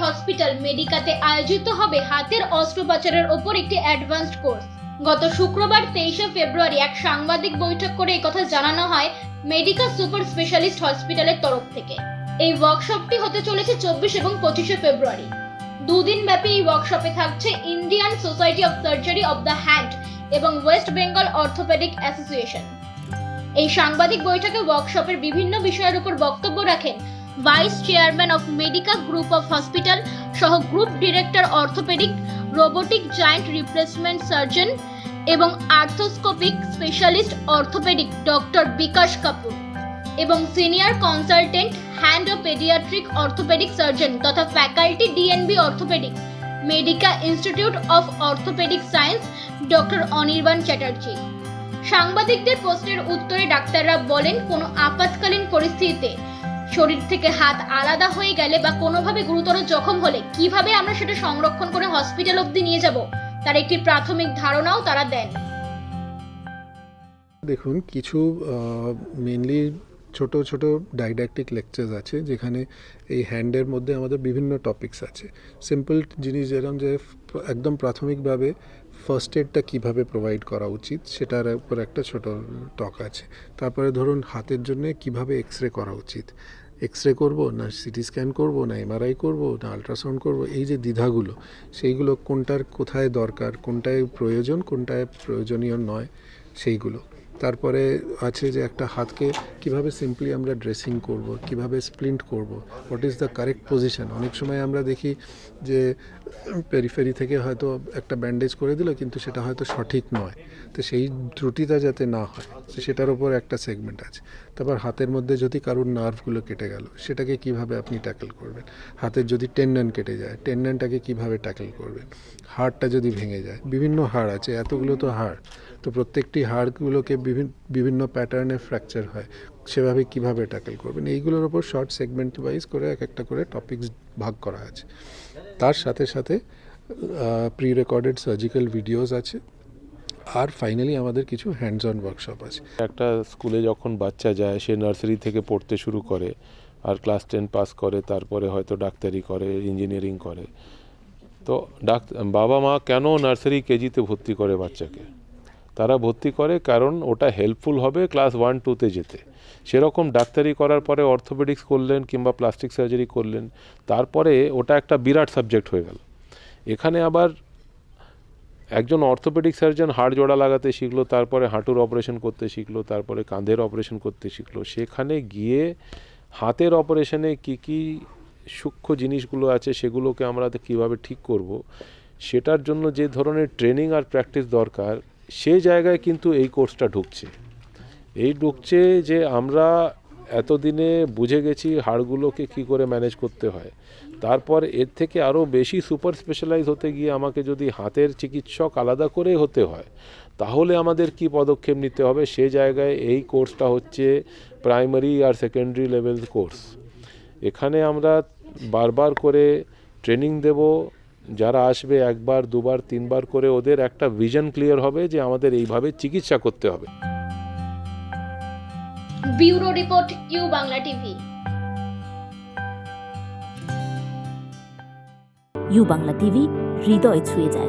Hospital মেডিকাতে আয়োজিত হবে হাতের অস্ত্রোপচারের ওপর একটি অ্যাডভান্সড কোর্স। গত শুক্রবার তেইশে ফেব্রুয়ারি এক সাংবাদিক বৈঠক করে কথা জানানো হয় মেডিকা সুপার স্পেশালিস্ট হসপিটালের তরফ থেকে। এই ওয়ার্কশপটি হতে চলেছে চব্বিশ এবং পঁচিশে ফেব্রুয়ারি। দুদিন ব্যাপী এই ওয়ার্কশপে থাকছে Indian society of surgery of the hand এবং ওয়েস্ট বেঙ্গল অর্থোপেডিক অ্যাসোসিয়েশন। এই সাংবাদিক বৈঠকে ওয়ার্কশপের বিভিন্ন বিষয়ের উপর বক্তব্য রাখেন vice chairman of Medica group of hospital সহ group director orthopaedic, robotic joint replacement surgeon এবং arthroscopic specialist orthopaedic doctor Bikash Kapoor এবং সিনিয়র কনসালটেন্ট হ্যান্ড ও পেডিয়াট্রিক অর্থোপেডিক সার্জন তথা faculty DNB orthopaedic, Medica institute of orthopaedic science doctor Anirban Chatterjee. সাংবাদিকদের প্রশ্নের উত্তরে ডাক্তাররা বলেন, কোনো আপাতকালীন পরিস্থিতিতে শরীর থেকে হাত আলাদা হয়ে গেলে বা কোনোভাবে গুরুতর জখম হলে কীভাবে আমরা সেটা সংরক্ষণ করে হসপিটাল অবধি নিয়ে যাব? তার একটি প্রাথমিক ধারণাও তারা দেন। দেখুন, কিছু মেনলি ছোট ছোট ডাইডাকটিক লেকচার্স আছে, যেখানে এই হ্যান্ডের মধ্যে আমাদের বিভিন্ন টপিকস আছে। সিম্পল জিনিস যেরকম যে, একদম প্রাথমিকভাবে ফার্স্ট এডটা কীভাবে প্রোভাইড করা উচিত, সেটার উপর একটা ছোট টক আছে। তারপরে ধরুন হাতের জন্য কীভাবে এক্স রে করা উচিত। এক্স রে করব, না সিটি স্ক্যান করব, না এমআরআই করব, না আলট্রাসাউন্ড করব, এই যে দ্বিধাগুলো, সেইগুলো কোনটার কোথায় দরকার, কোনটায় প্রয়োজন, কোনটায় প্রয়োজনীয় নয়, সেইগুলো। তারপরে আছে যে একটা হাতকে কীভাবে সিম্পলি আমরা ড্রেসিং করব, কীভাবে স্প্লিন্ট করব what is the correct position অনেক সময় আমরা দেখি যে পেরিফেরি থেকে হয়তো একটা ব্যান্ডেজ করে দিল, কিন্তু সেটা হয়তো সঠিক নয়। তো সেই ত্রুটিটা যাতে না হয় সেটার উপর একটা সেগমেন্ট আছে। তারপর হাতের মধ্যে যদি কারোর নার্ভগুলো কেটে গেল, সেটাকে কীভাবে আপনি ট্যাকেল করবেন? হাতের যদি টেন্ডন কেটে যায় টেন্ডনটাকে কীভাবে ট্যাকেল করবেন? হাড়টা যদি ভেঙে যায়, বিভিন্ন হাড় আছে, এতগুলো তো হাড়। তো প্রত্যেকটি হাড়গুলোকে বিভিন্ন বিভিন্ন প্যাটার্নে ফ্র্যাকচার হয়। সেভাবে কীভাবে ট্যাকেল করবেন? এইগুলোর ওপর শর্ট সেগমেন্ট ওয়াইজ করে এক একটা করে টপিকস ভাগ করা আছে। তার সাথে সাথে প্রি রেকর্ডেড সার্জিক্যাল ভিডিওস আছে। আর ফাইনালি আমাদের কিছু হ্যান্ডস অন ওয়ার্কশপ আছে। একটা স্কুলে যখন বাচ্চা যায়, সে নার্সারি থেকে পড়তে শুরু করে আর ক্লাস টেন পাস করে, তারপরে হয়তো ডাক্তারি করে ইঞ্জিনিয়ারিং করে। তো ডাক বাবা মা কেন নার্সারি কেজিতে ভর্তি করে বাচ্চাকে? তারা ভর্তি করে কারণ ওটা হেল্পফুল হবে ক্লাস ওয়ান টুতে যেতে। সেরকম ডাক্তারি করার পরে অর্থোপেডিক্স করলেন কিংবা প্লাস্টিক সার্জারি করলেন, তারপরে ওটা একটা বিরাট সাবজেক্ট হয়ে গেল। এখানে আবার একজন অর্থোপেডিক সার্জন হাড় জোড়া লাগাতে শিখলো, তারপরে হাঁটুর অপারেশন করতে শিখলো, তারপরে কাঁধের অপারেশন করতে শিখলো। সেখানে গিয়ে হাতের অপারেশনে কি কি সূক্ষ্ম জিনিসগুলো আছে সেগুলোকে আমরা কীভাবে ঠিক করব, সেটার জন্য যে ধরনের ট্রেনিং আর প্র্যাকটিস দরকার সে জায়গায় কিন্তু এই কোর্সটা ঢুকছে। এই ঢুকছে যে আমরা এতদিনে বুঝে গেছি হাড়গুলোকে কি করে ম্যানেজ করতে হয়। তারপর এর থেকে আরও বেশি সুপার স্পেশালাইজ হতে গিয়ে আমাকে যদি হাতের চিকিৎসক আলাদা করে হতে হয়, তাহলে আমাদের কি পদক্ষেপ নিতে হবে? সে জায়গায় এই কোর্সটা হচ্ছে প্রাইমারি আর সেকেন্ডারি লেভেল কোর্স। এখানে আমরা বারবার করে ট্রেনিং দেব যারা আসবে একবার দুবার তিনবার করে ওদের একটা ভিজন ক্লিয়ার হবে যে আমাদের এইভাবে চিকিৎসা করতে হবে। Bureau report U Bangla TV. U Bangla TV হৃদয় ছুঁয়ে যায়।